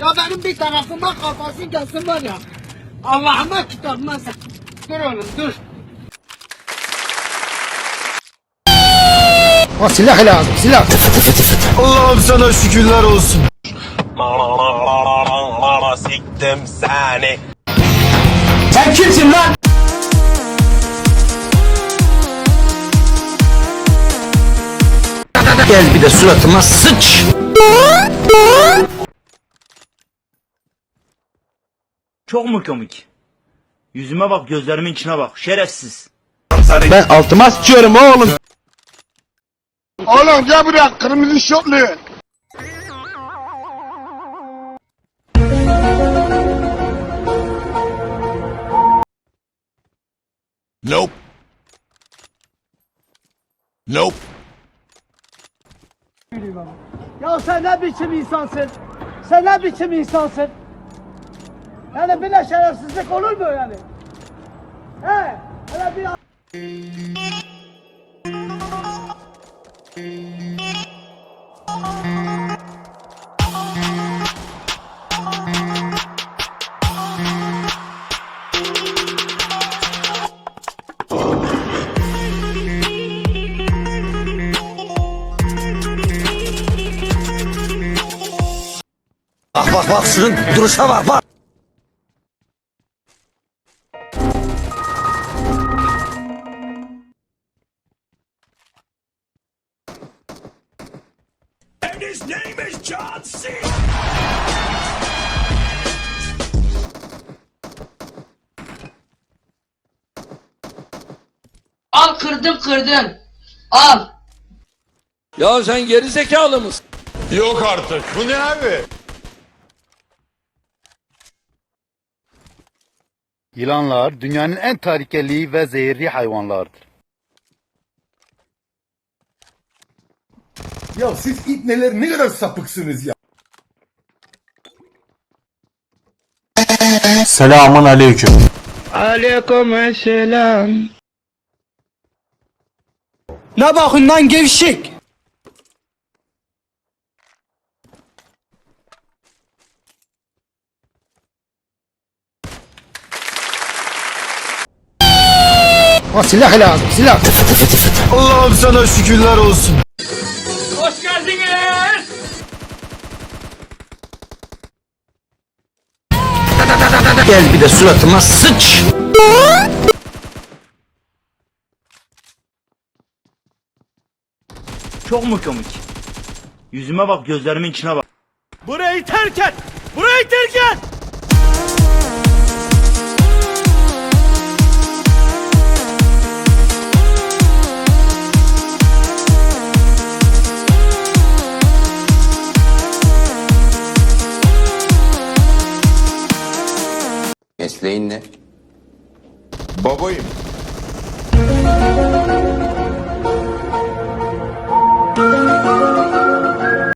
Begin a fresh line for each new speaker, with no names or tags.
Kafama kafası gelsin var ya. Allah'ıma kitabıma sen. Dur oğlum dur.
O silah lazım silah.
Allah'ım sana şükürler olsun.
Siktim seni.
Sen kimsin lan? Gel bir de suratıma sıç.
Çok mu komik? Yüzüme bak gözlerimin içine bak şerefsiz.
Ben altıma sıçıyorum oğlum.
Oğlum gel buraya kırmızı şortlu.
Nope. Nope.
Ya sen ne biçim insansın? Sen ne biçim insansın? Yani böyle şerefsizlik olur mu yani? He? Hele bir
Bak bak şunun duruşa bak bak.
His name is John C.
Al kırdım kırdım. Al.
Ya sen geri zekalı mısın?
Yok artık. Bu ne abi?
Yılanlar dünyanın en tehlikeli ve zehirli hayvanlardır.
Ya siz ipneler ne kadar sapıksınız ya.
Selamun aleyküm.
Ne bakın lan gevşek?
O silah lazım silah.
Allah'ım sana şükürler olsun.
Gel bir de suratıma sıç.
Çok mu komik? Yüzüme bak gözlerimin içine bak.
Burayı terk et. Burayı terk et.
Mesleğin ne?
Babayım.